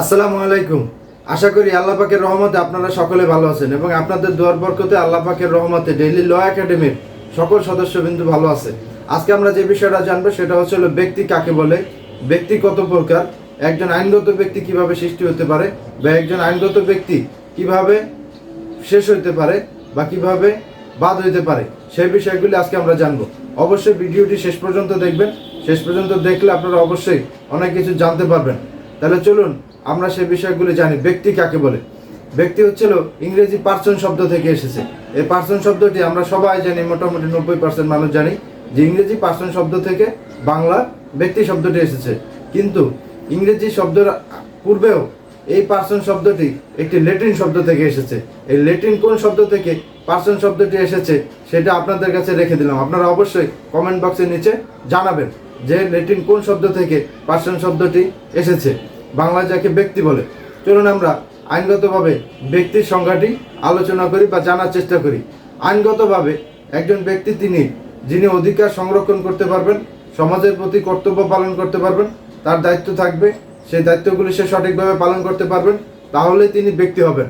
আসসালামু আলাইকুম। আশা করি আল্লাহ পাকের রহমতে আপনারা সকলে ভালো আছেন এবং আপনাদের দোয়ার বরকতে আল্লাহ পাকের রহমতে ডেইলি ল একাডেমির সকল সদস্য বিন্দু ভালো আছে। আজকে আমরা যে বিষয়টা জানব সেটা হচ্ছে হলো ব্যক্তি কাকে বলে, ব্যক্তি কত প্রকার, একজন আইনগত ব্যক্তি কীভাবে সৃষ্টি হতে পারে বা একজন আইনগত ব্যক্তি কীভাবে শেষ হইতে পারে বা কীভাবে বাদ হইতে পারে সেই বিষয়গুলি আজকে আমরা জানব। অবশ্যই ভিডিওটি শেষ পর্যন্ত দেখবেন। শেষ পর্যন্ত দেখলে আপনারা অবশ্যই অনেক কিছু জানতে পারবেন। তাহলে চলুন আমরা সে বিষয়গুলি জানি। ব্যক্তি কাকে বলে? ব্যক্তি হচ্ছিল ইংরেজি পার্সন শব্দ থেকে এসেছে। এই পার্সন শব্দটি আমরা সবাই জানি, মোটামুটি নব্বই পার্সেন্ট মানুষ জানি, যে ইংরেজি পার্সন শব্দ থেকে বাংলা ব্যক্তি শব্দটি এসেছে। কিন্তু ইংরেজি শব্দের পূর্বেও এই পার্সন শব্দটি একটি ল্যাটিন শব্দ থেকে এসেছে। এই ল্যাটিন কোন শব্দ থেকে পার্সন শব্দটি এসেছে সেটা আপনাদের কাছে রেখে দিলাম। আপনারা অবশ্যই কমেন্ট বক্সের নিচে জানাবেন যে ল্যাটিন কোন শব্দ থেকে পার্সন শব্দটি এসেছে। বাংলা যাকে ব্যক্তি বলে। চলুন আমরা আইনগতভাবে ব্যক্তির সংখ্যাটি আলোচনা করি বা জানার চেষ্টা করি। আইনগতভাবে একজন ব্যক্তি তিনি, যিনি অধিকার সংরক্ষণ করতে পারবেন, সমাজের প্রতি কর্তব্য পালন করতে পারবেন, তার দায়িত্ব থাকবে, সেই দায়িত্বগুলি সে সঠিকভাবে পালন করতে পারবেন তাহলে তিনি ব্যক্তি হবেন।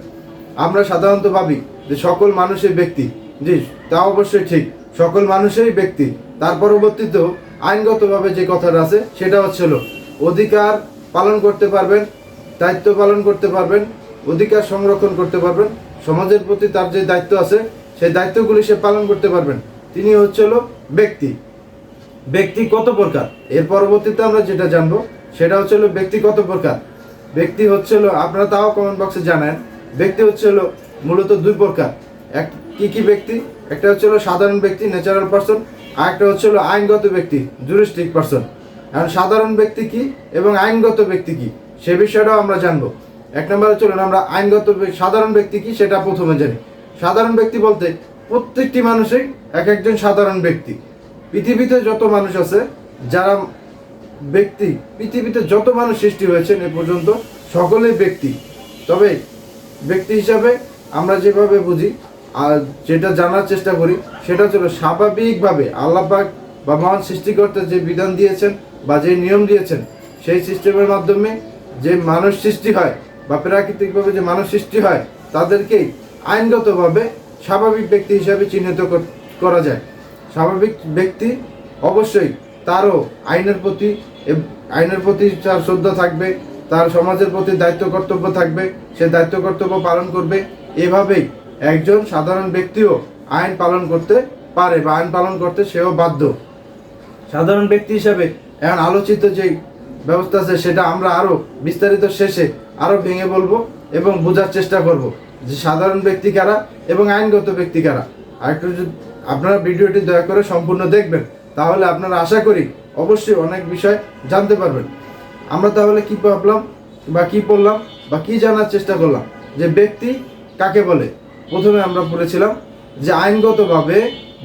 আমরা সাধারণত ভাবি যে সকল মানুষই ব্যক্তি। জি, তা অবশ্যই ঠিক। সকল মানুষেরই ব্যক্তি। তার পরবর্তীতেও আইনগতভাবে যে কথাটা আছে, সেটা হচ্ছিল অধিকার পালন করতে পারবেন, দায়িত্ব পালন করতে পারবেন, অধিকার সংরক্ষণ করতে পারবেন, সমাজের প্রতি তার যে দায়িত্ব আছে, সেই দায়িত্বগুলি সে পালন করতে পারবেন। তিনি হচ্ছিল ব্যক্তি। ব্যক্তি কত প্রকার? এর পরবর্তীতে আমরা যেটা জানব, সেটা হচ্ছে হলো ব্যক্তি কত প্রকার? ব্যক্তি হচ্ছে হলো, আপনারা তাও কমেন্ট বক্সে জানান, ব্যক্তি হচ্ছে হলো মূলত দুই প্রকার। এক, কি কি ব্যক্তি? একটা হচ্ছে হলো সাধারণ ব্যক্তি ন্যাচারাল পার্সন আর একটা হচ্ছে হলো আইনগত ব্যক্তি জুরিস্টিক পার্সন এখন সাধারণ ব্যক্তি কি এবং আইনগত ব্যক্তি কি? সে বিষয়টাও আমরা জানব। এক নম্বরে চলুন আমরা আইনগত সাধারণ ব্যক্তি কি সেটা প্রথমে জানি। সাধারণ ব্যক্তি বলতে প্রত্যেকটি মানুষই এক একজন সাধারণ ব্যক্তি। পৃথিবীতে যত মানুষ আছে, যারা ব্যক্তি, পৃথিবীতে যত মানুষ সৃষ্টি হয়েছেন এ পর্যন্ত সকলেই ব্যক্তি। তবে ব্যক্তি হিসাবে আমরা যেভাবে বুঝি, আর যেটা জানার চেষ্টা করি, সেটা হচ্ছে স্বাভাবিকভাবে আল্লাপাক বা মহান সৃষ্টিকর্তা যে বিধান দিয়েছেন বা যে নিয়ম দিয়েছেন, সেই সিস্টেমের মাধ্যমে যে মানুষ সৃষ্টি হয় বা প্রাকৃতিকভাবে যে মানুষ সৃষ্টি হয়, তাদেরকেই আইনগতভাবে স্বাভাবিক ব্যক্তি হিসাবে চিহ্নিত করা যায়। স্বাভাবিক ব্যক্তি অবশ্যই তারও আইনের প্রতি আইনের প্রতি তার শ্রদ্ধা থাকবে, তার সমাজের প্রতি দায়িত্ব কর্তব্য থাকবে, সে দায়িত্ব কর্তব্য পালন করবে। এভাবেই একজন সাধারণ ব্যক্তিও আইন পালন করতে পারে বা আইন পালন করতে সেও বাধ্য। সাধারণ ব্যক্তি হিসাবে এখন আলোচিত যে ব্যবস্থা আছে, সেটা আমরা আরও বিস্তারিত শেষে আরও ভেঙে বলব এবং বোঝার চেষ্টা করব যে সাধারণ ব্যক্তি কারা এবং আইনগত ব্যক্তি কারা। আর একটু যদি আপনারা ভিডিওটি দয়া করে সম্পূর্ণ দেখবেন, তাহলে আপনারা আশা করি অবশ্যই অনেক বিষয় জানতে পারবেন। আমরা তাহলে কি ভাবলাম বা কি পড়লাম বা কি জানার চেষ্টা করলাম? যে ব্যক্তি কাকে বলে? প্রথমে আমরা পড়েছিলাম যে আইনগতভাবে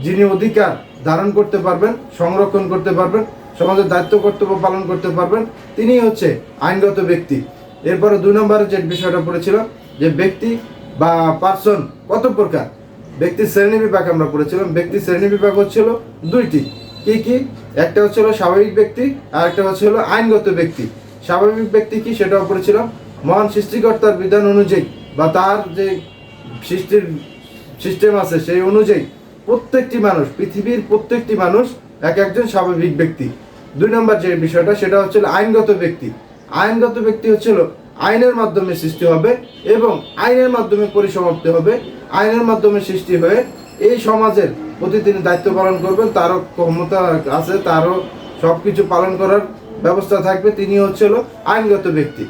যিনি অধিকার ধারণ করতে পারবেন, সংরক্ষণ করতে পারবেন সমাজের দায়িত্ব, কর্তব্য পালন করতে পারবেন। তিনি হচ্ছে আইনগত ব্যক্তি। এরপরে দুই নম্বরে যে বিষয়টা পড়েছিলাম যে ব্যক্তি বা পার্সন কত প্রকার? ব্যক্তি শ্রেণি বিভাগ আমরা পড়েছিলাম। ব্যক্তি শ্রেণি বিভাগ হচ্ছিল দুইটি। কি কি? একটা হচ্ছে হলো স্বাভাবিক ব্যক্তি, আর একটা হচ্ছে হলো আইনগত ব্যক্তি। স্বাভাবিক ব্যক্তি কি সেটাও পড়েছিলাম। মহান সৃষ্টিকর্তার বিধান অনুযায়ী বা তার যে সৃষ্টির সিস্টেম আছে সেই অনুযায়ী প্রত্যেকটি মানুষ, পৃথিবীর প্রত্যেকটি মানুষ এক একজন স্বাভাবিক ব্যক্তি। দুই নম্বর যে বিষয়টা, সেটা হচ্ছে আইনগত ব্যক্তি। আইনগত ব্যক্তি হচ্ছিল আইনের মাধ্যমে সৃষ্টি হবে এবং আইনের মাধ্যমে পরিসমাপ্তি হবে। আইনের মাধ্যমে সৃষ্টি হয়ে এই সমাজের প্রতি তিনি দায়িত্ব পালন করবেন, তারও ক্ষমতা আছে, তারও সব কিছু পালন করার ব্যবস্থা থাকবে। তিনি হচ্ছিল আইনগত ব্যক্তি।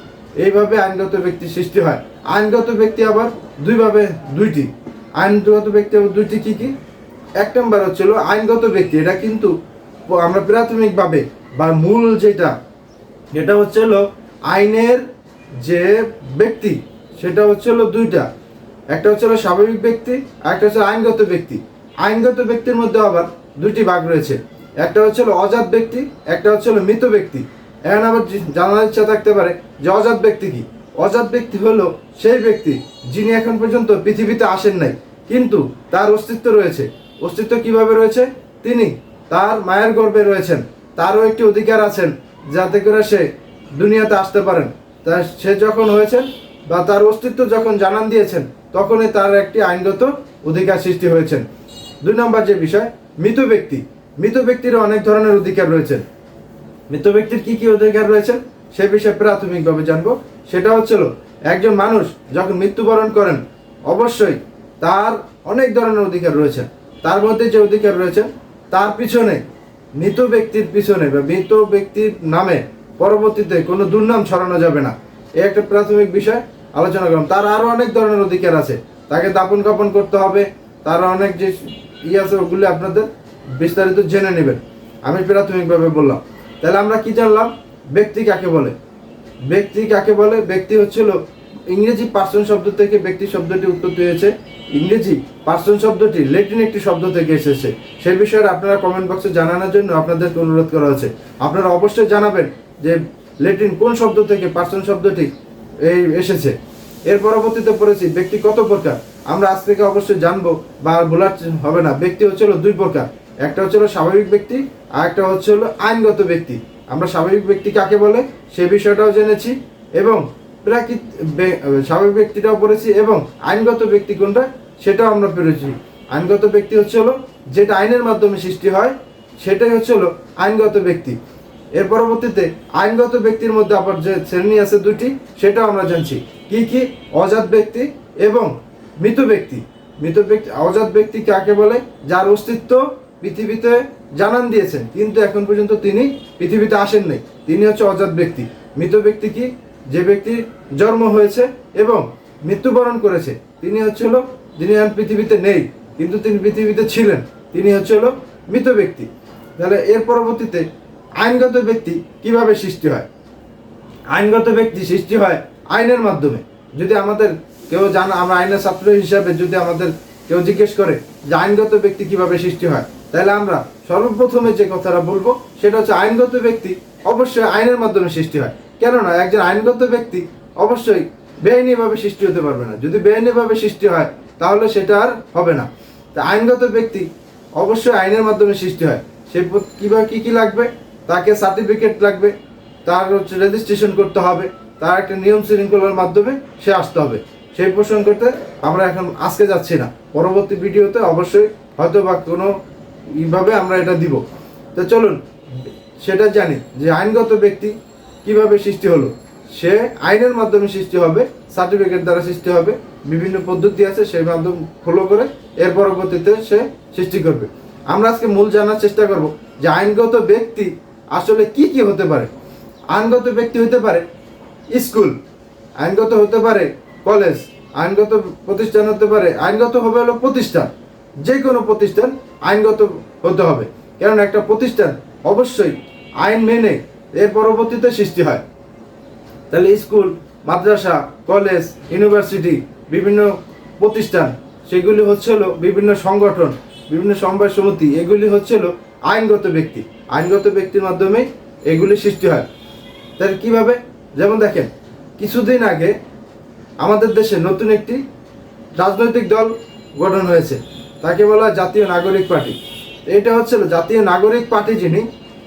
এইভাবে আইনগত ব্যক্তি সৃষ্টি হয়। আইনগত ব্যক্তি আবার দুইভাবে, দুইটি। আইনগত ব্যক্তি আবার দুইটি কি কি? এক নম্বর হচ্ছিল আইনগত ব্যক্তি। এটা কিন্তু আমরা প্রাথমিকভাবে বা মূল যেটা এটা হচ্ছে হলো আইনের যে ব্যক্তি, সেটা হচ্ছে হলো দুইটা। একটা হচ্ছে হলো স্বাভাবিক ব্যক্তি, আর একটা হচ্ছে আইনগত ব্যক্তি। আইনগত ব্যক্তির মধ্যে আবার দুইটি ভাগ রয়েছে। একটা হচ্ছে হলো অজাত ব্যক্তি, একটা হচ্ছে হলো মৃত ব্যক্তি। এখন আবার জানার ইচ্ছা থাকতে পারে যে অজাত ব্যক্তি কি? অজাত ব্যক্তি হলো সেই ব্যক্তি যিনি এখন পর্যন্ত পৃথিবীতে আসেন নাই, কিন্তু তার অস্তিত্ব রয়েছে। অস্তিত্ব কীভাবে রয়েছে? তিনি তার মায়ের গর্ভে রয়েছেন। তারও একটি অধিকার আছেন, যাতে করে সে দুনিয়াতে আসতে পারেন। তা সে যখন হয়েছেন বা তার অস্তিত্ব যখন জানান দিয়েছেন, তখনই তার একটি আইনগত অধিকার সৃষ্টি হয়েছেন। দুই নম্বর যে বিষয়, মৃত ব্যক্তি। মৃত ব্যক্তির অনেক ধরনের অধিকার রয়েছে। মৃত ব্যক্তির কি কি অধিকার রয়েছে, সে বিষয়ে প্রাথমিকভাবে জানব। সেটা হচ্ছিল একজন মানুষ যখন মৃত্যুবরণ করেন, অবশ্যই তার অনেক ধরনের অধিকার রয়েছে। তার মধ্যে যে অধিকার রয়েছে, তার পিছনে মৃত ব্যক্তির পিছনে বা মৃত ব্যক্তির নামে পরবর্তীতে কোনো দুর্নাম ছড়ানো যাবে না। এই একটা প্রাথমিক বিষয়, আলোচনা করলাম। তার আরও অনেক ধরনের অধিকার আছে। তাকে দাপন কাপন করতে হবে। তার অনেক যে ই আছে, ওগুলি আপনাদের বিস্তারিত জেনে নেবেন। আমি প্রাথমিকভাবে বললাম। তাহলে আমরা কি জানলাম? ব্যক্তি কাকে বলে? ব্যক্তি কাকে বলে? ব্যক্তি হচ্ছিল ইংরেজি পার্সন শব্দ থেকে ব্যক্তি শব্দটি উৎপত্তি হয়েছে। ইংরেজি পার্সন শব্দটি লেটিন একটি শব্দ থেকে এসেছে। সেই বিষয়ে আপনারা কমেন্ট বক্সে জানানোর জন্য আপনাদেরকে অনুরোধ করা হচ্ছে আপনারা অবশ্যই জানাবেন যে লেটিন কোন শব্দ থেকে পার্সন শব্দটি এই এসেছে। এর পরবর্তীতে পড়েছি, ব্যক্তি কত প্রকার? আমরা আজ থেকে অবশ্যই জানব বা বলার হবে না। ব্যক্তি হচ্ছে হচ্ছিল দুই প্রকার। একটা হচ্ছিল স্বাভাবিক ব্যক্তি, আর একটা হচ্ছে হলো আইনগত ব্যক্তি। আমরা স্বাভাবিক ব্যক্তি কাকে বলে? সে বিষয়টাও জেনেছি এবং স্বাভাবিক ব্যক্তিটাও পড়েছি এবং আইনগত ব্যক্তি কোনটা? সেটাও আমরা পেরেছি আইনগত ব্যক্তি হচ্ছে হলো, যেটা আইনের মাধ্যমে সৃষ্টি হয়, সেটাই হচ্ছে হলো আইনগত ব্যক্তি। এর পরবর্তীতে আইনগত ব্যক্তির মধ্যে আবার যে শ্রেণি আছে দুটি সেটাও আমরা জানছি। কি কি? অজাত ব্যক্তি এবং মৃত ব্যক্তি। মৃত ব্যক্তি, অজাত ব্যক্তি কাকে বলে? যার অস্তিত্ব পৃথিবীতে জানান দিয়েছেন। কিন্তু এখন পর্যন্ত তিনি পৃথিবীতে আসেন নাই। তিনি হচ্ছে অজাত ব্যক্তি। মৃত ব্যক্তি কি? যে ব্যক্তির জন্ম হয়েছে এবং মৃত্যুবরণ করেছে, তিনি হচ্ছে হলো, যিনি এখন পৃথিবীতে নেই, কিন্তু তিনি পৃথিবীতে ছিলেন, তিনি হচ্ছে হলো মৃত ব্যক্তি। তাহলে এর পরবর্তীতে আইনগত ব্যক্তি কীভাবে সৃষ্টি হয়? আইনগত ব্যক্তি সৃষ্টি হয় আইনের মাধ্যমে। যদি আমাদের কেউ জানা, আমরা আইনের ছাত্র হিসাবে যদি আমাদের কেউ জিজ্ঞেস করে যে আইনগত ব্যক্তি কীভাবে সৃষ্টি হয়, তাহলে আমরা সর্বপ্রথমে যে কথাটা বলব, সেটা হচ্ছে আইনগত ব্যক্তি অবশ্যই আইনের মাধ্যমে সৃষ্টি হয়। কেননা একজন আইনগত ব্যক্তি অবশ্যই বেআইনিভাবে সৃষ্টি হতে পারবে না। যদি বেআইনিভাবে সৃষ্টি হয়, তাহলে সেটা আর হবে না। তা আইনগত ব্যক্তি অবশ্যই আইনের মাধ্যমে সৃষ্টি হয়। সে কীভাবে কী কি লাগবে? তাকে সার্টিফিকেট লাগবে, তার হচ্ছে রেজিস্ট্রেশন করতে হবে, তার একটা নিয়ম শৃঙ্খলার মাধ্যমে সে আসতে হবে। সেই প্রশ্ন করতে আমরা এখন আজকে যাচ্ছি না। পরবর্তী ভিডিওতে অবশ্যই হয়তো বা কোনো এইভাবে আমরা এটা দিব। তো চলুন, সেটা জানি যে আইনগত ব্যক্তি কীভাবে সৃষ্টি হলো? সে আইনের মাধ্যমে সৃষ্টি হবে সার্টিফিকেট দ্বারা সৃষ্টি হবে, বিভিন্ন পদ্ধতি আছে সেই মাধ্যম ফলো করে এর পরবর্তীতে সে সৃষ্টি করবে। আমরা আজকে মূল জানার চেষ্টা করব যে আইনগত ব্যক্তি আসলে কি কি হতে পারে। আইনগত ব্যক্তি হতে পারে স্কুল, আইনগত হতে পারে কলেজ, আইনগত প্রতিষ্ঠান হতে পারে, আইনগত হবে হলো প্রতিষ্ঠান। যে কোনো প্রতিষ্ঠান আইনগত হতে হবে। কারণ একটা প্রতিষ্ঠান অবশ্যই আইন মেনে এর পরবর্তীতে সৃষ্টি হয়। তাহলে স্কুল, মাদ্রাসা, কলেজ, ইউনিভার্সিটি, বিভিন্ন প্রতিষ্ঠান, সেগুলি হচ্ছে হলো বিভিন্ন সংগঠন, বিভিন্ন সমবায় সমিতি, এগুলি হচ্ছে হলো আইনগত ব্যক্তি। আইনগত ব্যক্তির মাধ্যমেই এগুলি সৃষ্টি হয়। তাহলে কীভাবে? যেমন দেখেন, কিছুদিন আগে আমাদের দেশে নতুন একটি রাজনৈতিক দল গঠন হয়েছে। তাকে বলা হয় জাতীয় নাগরিক পার্টি। এটা হচ্ছে জাতীয় নাগরিক পার্টি যিনি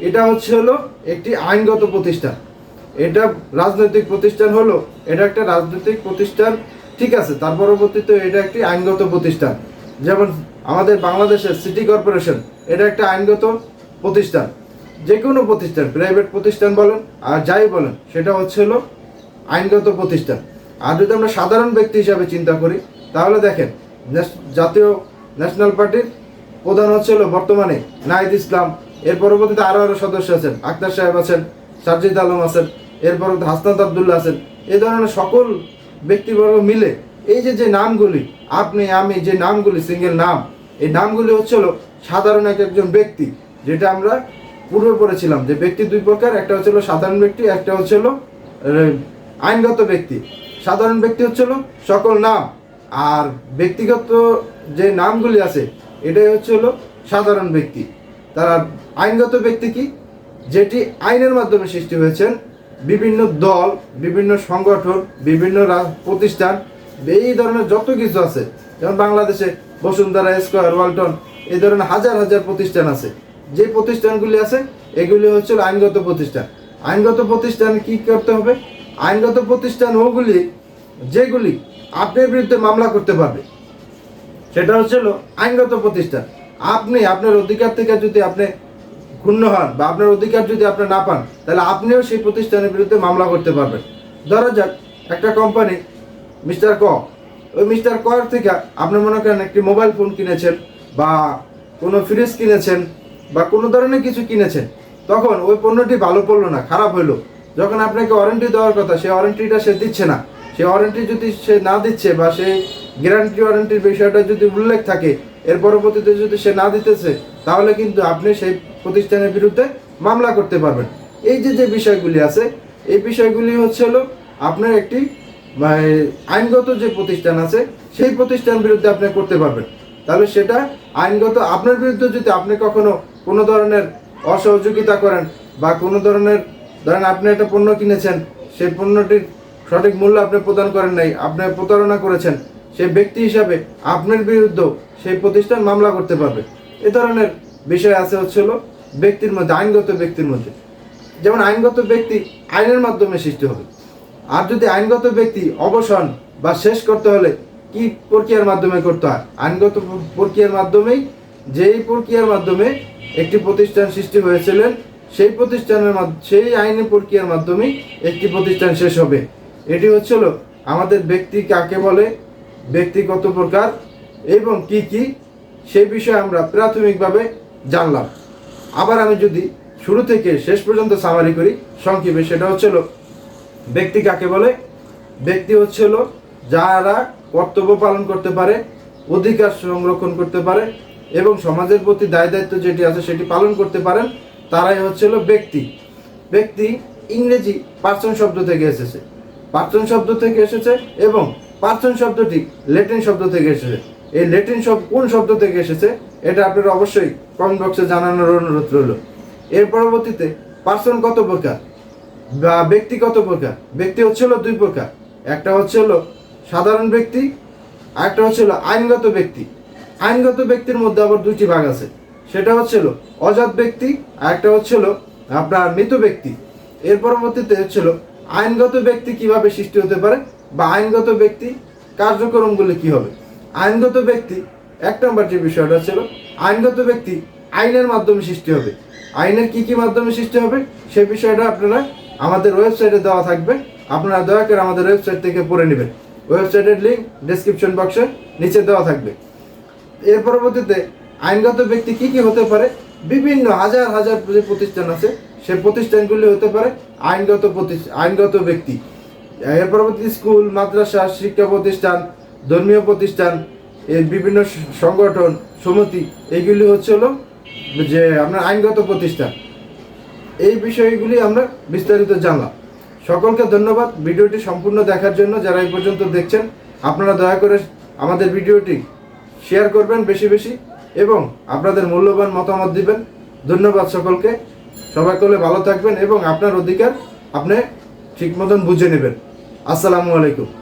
এটা হচ্ছে হলো একটি আইনগত প্রতিষ্ঠান। এটা রাজনৈতিক প্রতিষ্ঠান হলো, এটা একটা রাজনৈতিক প্রতিষ্ঠান, ঠিক আছে, তার পরবর্তীতে এটা একটি আইনগত প্রতিষ্ঠান। যেমন আমাদের বাংলাদেশের সিটি কর্পোরেশন, এটা একটা আইনগত প্রতিষ্ঠান। যে কোনো প্রতিষ্ঠান, প্রাইভেট প্রতিষ্ঠান বলেন আর যাই বলেন, সেটা হচ্ছে হলো আইনগত প্রতিষ্ঠান। আর যদি আমরা সাধারণ ব্যক্তি হিসাবে চিন্তা করি, তাহলে দেখেন, জাতীয় ন্যাশনাল পার্টির প্রধান হচ্ছে হলো বর্তমানে নাহিদ ইসলাম। এর পরবর্তীতে আরও আরও সদস্য আছেন, আক্তার সাহেব আছেন সার্জিদ আলম আছেন, এর পরবর্তী হাসনাত আবদুল্লাহ আছেন। এই ধরনের সকল ব্যক্তিবর্গ মিলে এই যে যে নামগুলি, আপনি, আমি, যে নামগুলি সিঙ্গেল নাম, এই নামগুলি হচ্ছে হলো সাধারণ এক একজন ব্যক্তি, যেটা আমরা পূর্বে পড়েছিলাম, যে ব্যক্তি দুই প্রকার, একটা হচ্ছে হলো সাধারণ ব্যক্তি, একটা হচ্ছে হলো আইনগত ব্যক্তি। সাধারণ ব্যক্তি হচ্ছে হলো সকল নাম, আর ব্যক্তিগত যে নামগুলি আছে, এটাই হচ্ছে হলো সাধারণ ব্যক্তি। তারা আইনগত ব্যক্তি কি? যেটি আইনের মাধ্যমে সৃষ্টি হয়েছেন বিভিন্ন দল, বিভিন্ন সংগঠন, বিভিন্ন প্রতিষ্ঠান, এই ধরনের যত কিছু আছে, যেমন বাংলাদেশে বসুন্ধরা স্কোয়ার, ওয়ালটন, এই ধরনের হাজার হাজার প্রতিষ্ঠান আছে। যে প্রতিষ্ঠানগুলি আছে, এগুলি হচ্ছে আইনগত প্রতিষ্ঠান। আইনগত প্রতিষ্ঠান কি করতে হবে? আইনগত প্রতিষ্ঠান ওগুলি, যেগুলি আপনার বিরুদ্ধে মামলা করতে পারবে, সেটা হচ্ছিল আইনগত প্রতিষ্ঠান। আপনি আপনার অধিকার থেকে যদি আপনি ক্ষুণ্ণ হন বা আপনার অধিকার যদি আপনি না পান, তাহলে আপনিও সেই প্রতিষ্ঠানের বিরুদ্ধে মামলা করতে পারবেন। ধরা যাক, একটা কোম্পানি মিস্টার ক, ওই মিস্টার কর থেকে আপনি মনে করেন একটি মোবাইল ফোন কিনেছেন বা কোনো ফ্রিজ কিনেছেন বা কোনো ধরনের কিছু কিনেছেন, তখন ওই পণ্যটি ভালো পড়ল না, খারাপ হইল। যখন আপনাকে ওয়ারেন্টি দেওয়ার কথা, সেই ওয়ারেন্টিটা সে দিচ্ছে না। সেই ওয়ারেন্টি যদি সে না দিচ্ছে বা সেই গ্যারান্টি ওয়ারেন্টির বিষয়টা যদি উল্লেখ থাকে এর পরবর্তীতে যদি সে না দিতেছে তাহলে কিন্তু আপনি সেই প্রতিষ্ঠানের বিরুদ্ধে মামলা করতে পারবেন। এই যে যে বিষয়গুলি আছে এই বিষয়গুলি হচ্ছে হলো আপনার একটি মানে, আইনগত যে প্রতিষ্ঠান আছে সেই প্রতিষ্ঠান বিরুদ্ধে আপনি করতে পারবেন। তাহলে সেটা আইনগত আপনার বিরুদ্ধে যদি আপনি কখনো কোনো ধরনের অসহযোগিতা করেন বা কোনো ধরনের ধরেন আপনি একটা পণ্য কিনেছেন সেই পণ্যটির সঠিক মূল্য আপনি প্রদান করেন নাই আপনি প্রতারণা করেছেন সেই ব্যক্তি হিসাবে আপনার বিরুদ্ধেও সেই প্রতিষ্ঠান মামলা করতে পারবে। এ ধরনের বিষয় আছে হচ্ছিল ব্যক্তির মধ্যে, আইনগত ব্যক্তির মধ্যে। যেমন আইনগত ব্যক্তি আইনের মাধ্যমে সৃষ্টি হবে। আর যদি আইনগত ব্যক্তি অবসান বা শেষ করতে হলে কি প্রক্রিয়ার মাধ্যমে করতে হয়? আইনগত প্রক্রিয়ার মাধ্যমেই যেই প্রক্রিয়ার মাধ্যমে একটি প্রতিষ্ঠান সৃষ্টি হয়েছিলেন, সেই প্রতিষ্ঠানের সেই আইনি প্রক্রিয়ার মাধ্যমেই একটি প্রতিষ্ঠান শেষ হবে। এটি হচ্ছিল আমাদের ব্যক্তি কাকে বলে ব্যক্তিগত প্রকার এবং কি কি সেই বিষয়ে আমরা প্রাথমিকভাবে জানলাম। আবার আমি যদি শুরু থেকে শেষ পর্যন্ত সামারি করি, সংক্ষেপে, সেটা হচ্ছিল ব্যক্তি কাকে বলে? ব্যক্তি হচ্ছে যারা কর্তব্য পালন করতে পারে, অধিকার সংরক্ষণ করতে পারে এবং সমাজের প্রতি দায় দায়িত্ব যেটি আছে সেটি পালন করতে পারেন, তারাই হচ্ছে ব্যক্তি। ব্যক্তি ইংরেজি পার্সন শব্দ থেকে এসেছে। পার্সন শব্দ থেকে এসেছে এবং পার্সন শব্দটি ল্যাটিন শব্দ থেকে এসেছে। এই ল্যাটিন শব্দ কোন শব্দ থেকে এসেছে, এটা আপনারা অবশ্যই কমেন্ট বক্সে জানানোর অনুরোধ রইল। এর পরবর্তীতে পার্সন কত প্রকার? বা ব্যক্তিগত প্রকার? ব্যক্তি হচ্ছে হলো দুই প্রকার। একটা হচ্ছে হলো সাধারণ ব্যক্তি আর একটা হচ্ছে হলো আইনগত ব্যক্তি। আইনগত ব্যক্তির মধ্যে আবার দুইটি ভাগ আছে। সেটা হচ্ছে হলো অজাত ব্যক্তি আর একটা হচ্ছে হলো আপনার মৃত ব্যক্তি। এর পরবর্তীতে হচ্ছে হলো আইনগত ব্যক্তি কীভাবে সৃষ্টি হতে পারে বা আইনগত ব্যক্তি কার্যক্রমগুলি কি হবে? আইনগত ব্যক্তি, এক নম্বর যে বিষয়টা ছিল, আইনগত ব্যক্তি আইনের মাধ্যমে সৃষ্টি হবে। আইনের কি কি মাধ্যমে সৃষ্টি হবে, সে বিষয়টা আপনারা আমাদের ওয়েবসাইটে দেওয়া থাকবে। আপনারা দয়া করে আমাদের ওয়েবসাইট থেকে পড়ে নেবেন। ওয়েবসাইটের লিঙ্ক ডেসক্রিপশন বক্সে নিচে দেওয়া থাকবে। এর পরবর্তীতে আইনগত ব্যক্তি কি কি হতে পারে? বিভিন্ন হাজার হাজার যে প্রতিষ্ঠান আছে সেই প্রতিষ্ঠানগুলি হতে পারে আইনগত প্রতিষ্ঠা আইনগত ব্যক্তি। এর পরবর্তী স্কুল, মাদ্রাসা, শিক্ষা প্রতিষ্ঠান, ধর্মীয় প্রতিষ্ঠান, এর বিভিন্ন সংগঠন, সমিতি এইগুলি হচ্ছে হলো যে আপনার আইনগত প্রতিষ্ঠান। এই বিষয়গুলি আমরা বিস্তারিত জানলাম। সকলকে ধন্যবাদ ভিডিওটি সম্পূর্ণ দেখার জন্য যারা এই পর্যন্ত দেখছেন, আপনারা দয়া করে আমাদের ভিডিওটি শেয়ার করবেন বেশি বেশি এবং আপনাদের মূল্যবান মতামত দিবেন। ধন্যবাদ সকলকে। সবাই করলে ভালো থাকবেন এবং আপনার অধিকার আপনি ঠিক মতন বুঝে নেবেন। আসসালামু আলাইকুম।